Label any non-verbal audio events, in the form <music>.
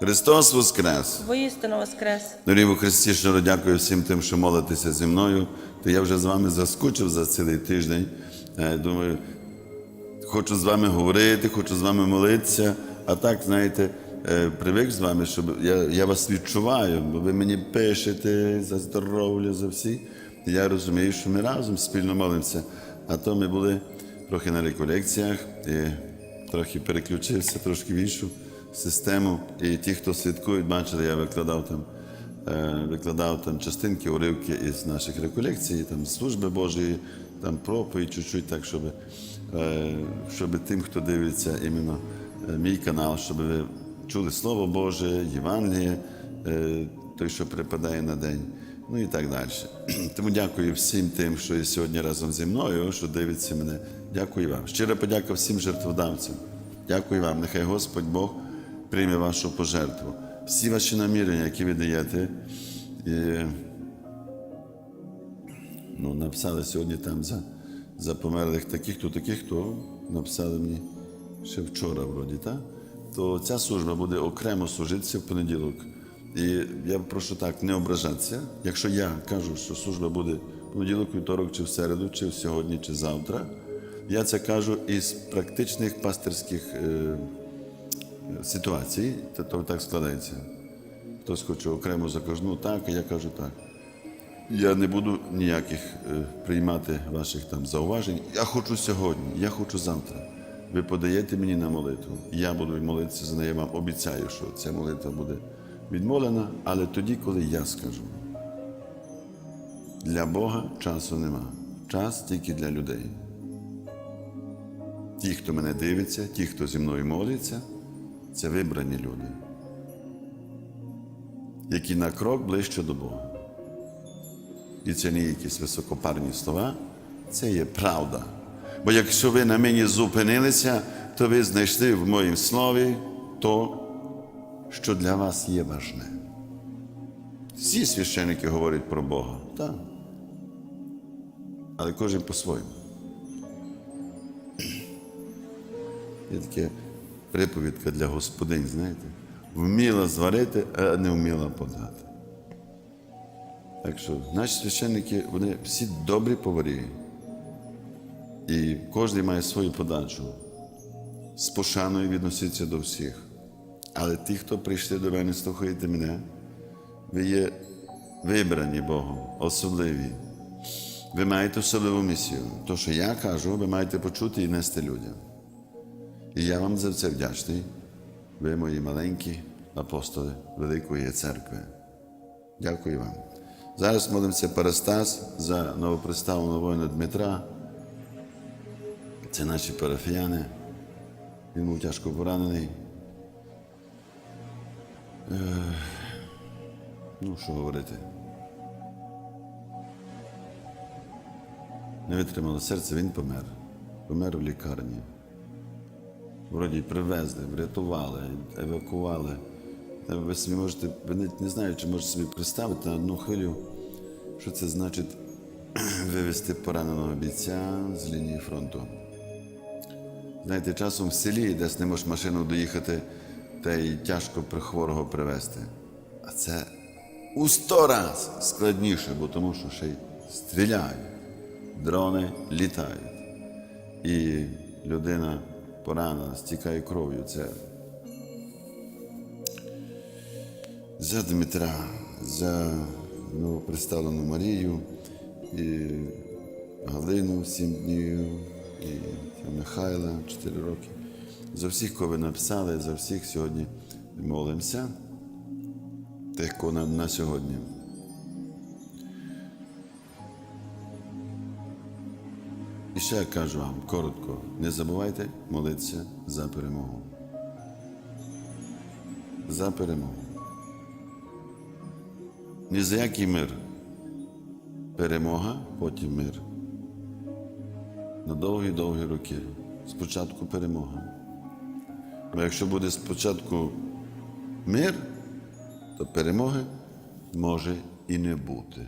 Христос Воскрес! Воістину воскрес. Дорогі у Христі, щиро дякую всім тим, що молитеся зі мною. То я вже з вами заскучив за цілий тиждень. Е, Думаю, хочу з вами говорити, хочу з вами молитися. А так, знаєте, е, привик з вами, щоб я, я вас відчуваю, бо ви мені пишете за здоров'я, за всі. І я розумію, що ми разом спільно молимося. А то ми були трохи на реколекціях, і трохи переключився трошки в іншу систему. І ті, хто слідкують, бачили, я викладав там. Е, викладав там частинки, уривки із наших реколекцій, там служби Божої, там проповідь, чуть-чуть так, щоб, е, щоб тим, хто дивиться іменно е, мій канал, щоб ви чули Слово Боже, Євангеліє, той, що припадає на день, ну і так далі. <clears throat> Тому дякую всім тим, що є сьогодні разом зі мною, що дивиться мене. Дякую вам. Щира подяка всім жертводавцям. Дякую вам. Нехай Господь Бог прийме вашу пожертву. Всі ваші намірення, які ви даєте, і, ну, написали сьогодні там за, за померлих таких-то, таких-то, написали мені ще вчора, вроді, так? то ця служба буде окремо служитися в понеділок. І я прошу так, не ображатися. Якщо я кажу, що служба буде в понеділок, вівторок, чи в середу, чи в сьогодні, чи завтра, я це кажу із практичних пастирських. Е, ситуацій, то, то так складається. Хтось хоче окремо за кожну так, а я кажу так. Я не буду ніяких е, приймати ваших там зауважень. Я хочу сьогодні, я хочу завтра. Ви подаєте мені на молитву. Я буду молитися за неї. Я вам обіцяю, що ця молитва буде відмолена, але тоді, коли я скажу. Для Бога часу нема. Час тільки для людей. Ті, хто мене дивиться, ті, хто зі мною молиться, це вибрані люди, які на крок ближче до Бога. І це не якісь високопарні слова, це є правда. Бо якщо ви на мені зупинилися, то ви знайшли в моїм слові то, що для вас є важне. Всі священники говорять про Бога, так. Але кожен по-своєму. Є таке приповідка для господинь, знаєте, вміла зварити, а не вміла подати. Так що наші священники, вони всі добрі поварі. І кожен має свою подачу. З пошаною відноситься до всіх. Але ті, хто прийшли до мене, слухаєте мене, ви є вибрані Богом, особливі. Ви маєте особливу місію. То, що я кажу, ви маєте почути і нести людям. І я вам за це вдячний. Ви мої маленькі апостоли Великої церкви. Дякую вам. Зараз молимося Парастас за новоприставленого воїна Дмитра. Це наші парафіяни. Він був тяжко поранений. Ну, що говорити? Не витримало серце, він помер. Помер в лікарні. Вроді привезли, врятували, евакували. Ви собі можете, ви не, не знаю, чи можете собі представити на одну хвилю, що це значить <clears throat> вивезти пораненого бійця з лінії фронту. Знаєте, часом в селі десь не можеш машину доїхати, та й тяжко при хворого привезти. А це у сто раз складніше, бо тому що ще й стріляють, дрони літають. І людина поранена, стікає кров'ю. Це за Дмитра, за новоприставлену Марію, і Галину сім днів, і Михайла 4 роки. За всіх, кого ви написали, за всіх сьогодні молимося. Тих, кого на сьогодні. І ще я кажу вам коротко, не забувайте молитися за перемогу. За перемогу. Ні за який мир. Перемога, потім мир. На довгі-довгі роки. Спочатку перемога. Бо якщо буде спочатку мир, то перемоги може і не бути.